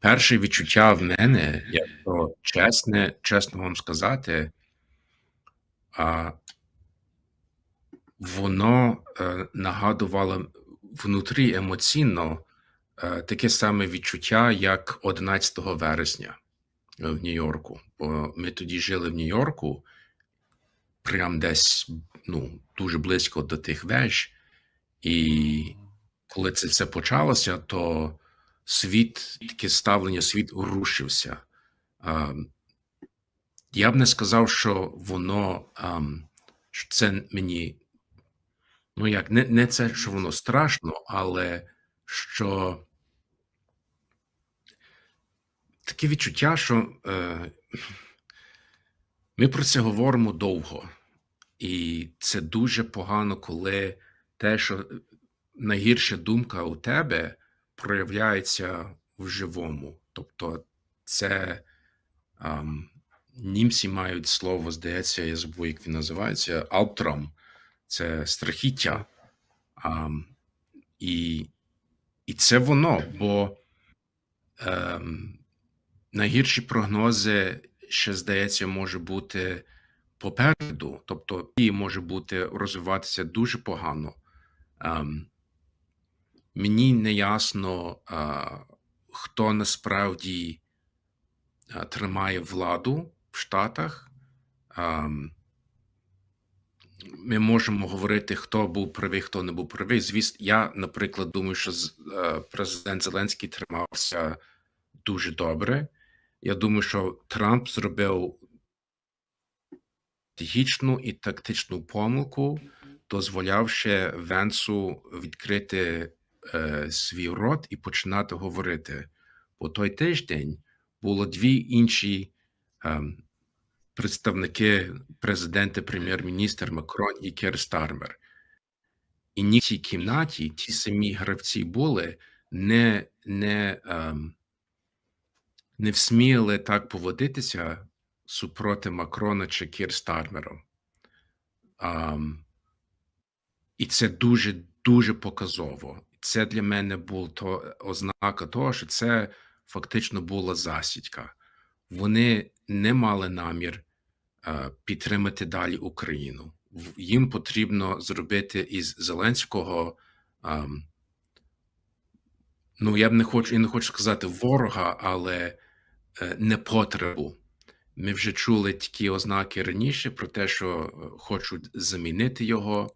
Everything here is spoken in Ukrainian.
Перше відчуття в мене, якщо чесне, чесно вам сказати, а, воно е, нагадувало внутрі емоційно е, таке саме відчуття, як 11 вересня е, в Нью-Йорку. Бо ми тоді жили в Нью-Йорку, прям десь ну, дуже близько до тих веж, і коли це все почалося, то світ, таке ставлення, світ рушився. Я б не сказав, що воно що це мені. Ну, як, не, не це, що воно страшно, але що таке відчуття, що е, ми про це говоримо довго, і це дуже погано, коли те, що найгірша думка у тебе проявляється в живому. Тобто, це ем, німці мають слово, здається, я забув, як він називається, алтром. Це страхіття. Ем, і, і це воно, бо ем, найгірші прогнози ще, здається, може бути попереду, тобто і може бути розвиватися дуже погано. Ем, Мені не ясно, хто насправді тримає владу в Штатах. Ми можемо говорити, хто був правий, хто не був правий. Звісно, я, наприклад, думаю, що е, президент Зеленський тримався дуже добре. Я думаю, що Трамп зробив стратегічну і тактичну помилку, дозволявши Венсу відкрити е, свій рот і починати говорити. Бо той тиждень було дві інші е, представники президента, прем'єр-міністр Макрон і Кер Стармер. І ні в цій кімнаті ті самі гравці були не, не, ем, не всміли так поводитися супроти Макрона чи Кір Стармером. Ам, і це дуже дуже показово. Це для мене була то ознака того, що це фактично була засідка. Вони не мали намір е, підтримати далі Україну. Їм потрібно зробити із Зеленського. ем, ну, я б не хочу, я не хочу сказати ворога, але е, непотребу. Ми вже чули такі ознаки раніше про те, що е, хочуть замінити його.